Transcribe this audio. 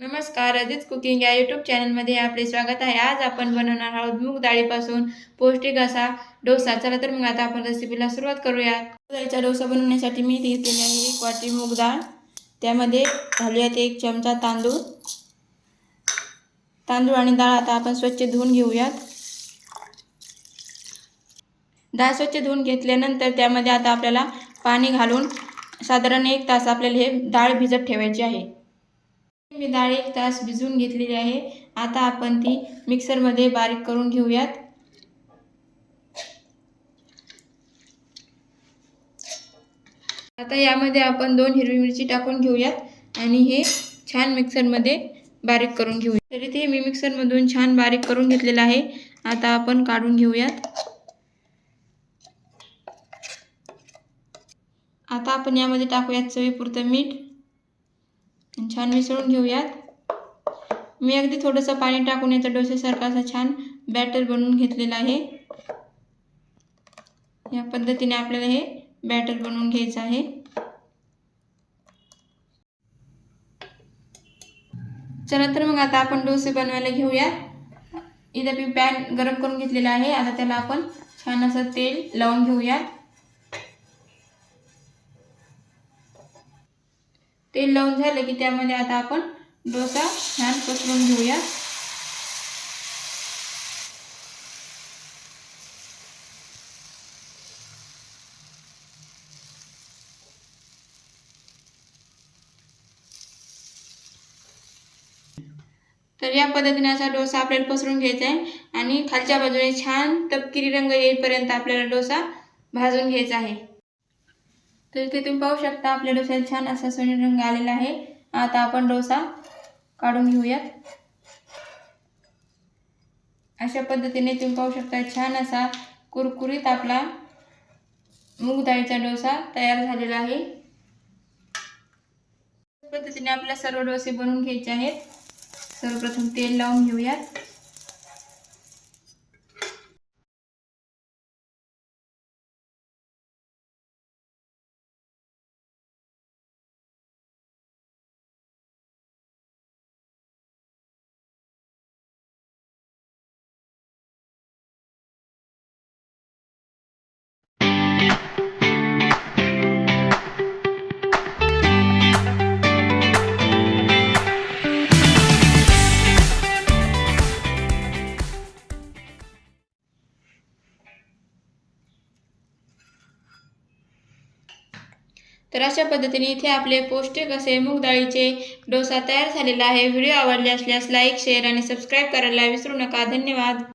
नमस्कार अदित कुकिंग या यूट्यूब चॅनलमध्ये आपले स्वागत आहे. आज आपण बनवणार आहोत मूग डाळीपासून पौष्टिक असा डोसा. चला तर मग आता आपण रेसिपीला सुरुवात करूया. डाळीचा डोसा बनवण्यासाठी मी घेतलेली आहे एक वाटी मूग डाळ. त्यामध्ये घालूयात एक चमचा तांदूळ. तांदूळ आणि डाळ आता आपण स्वच्छ धुवून घेऊयात. डाळ स्वच्छ धुवून घेतल्यानंतर त्यामध्ये आता आपल्याला पाणी घालून साधारण एक तास आपल्याला हे डाळ भिजत ठेवायची आहे. मी डाळ एक तास भिजवून घेतलेली आहे. आता आपण ती मिक्सरमध्ये बारीक करून घेऊयात. आता यामध्ये आपण दोन हिरवी मिरची टाकून घेऊयात आणि हे छान मिक्सरमध्ये बारीक करून घेऊया तरी ते मी मिक्सरमधून छान बारीक करून घेतलेलं आहे. आता आपण काढून घेऊयात. आता आपण यामध्ये टाकूयात चवीपुरतं मीठ. छान मिसळून घेऊयात. मी अगदी थोडंसं पाणी टाकून याचा डोसेसारखा असा छान बॅटर बनवून घेतलेला आहे. या पद्धतीने आपल्याला हे बॅटर बनवून घ्यायचं आहे. चला तर मग आता आपण डोसे बनवायला घेऊया इथं मी पॅन गरम करून घेतलेला आहे. आता त्याला आपण छान असं तेल लावून घेऊयात. तेल लावून झालं की त्यामध्ये आता आपण डोसा छान पसरून घेऊया. तर या पद्धतीने असा डोसा आपल्याला पसरून घ्यायचा आहे आणि खालच्या बाजूने छान तपकिरी रंग येईपर्यंत आपल्याला डोसा भाजून घ्यायचा आहे. तर इथे तुम्ही पाहू शकता आपल्या डोस्याला छान असा सोनेरी रंग आलेला आहे. आता आपण डोसा काढून घेऊयात. अशा पद्धतीने तुम्ही पाहू शकता छान असा कुरकुरीत आपला मूग डाळीचा डोसा तयार झालेला आहे. पद्धतीने आपल्या सर्व डोसे बनवून घ्यायचे आहेत. सर्वप्रथम तेल लावून घेऊयात. तर अशा पद्धतीने इथे आपले पौष्टिक असे मूग डाळीचे डोसा तयार झालेला आहे. व्हिडिओ आवडले असल्यास लाईक शेअर आणि सबस्क्राईब करायला विसरू नका. धन्यवाद.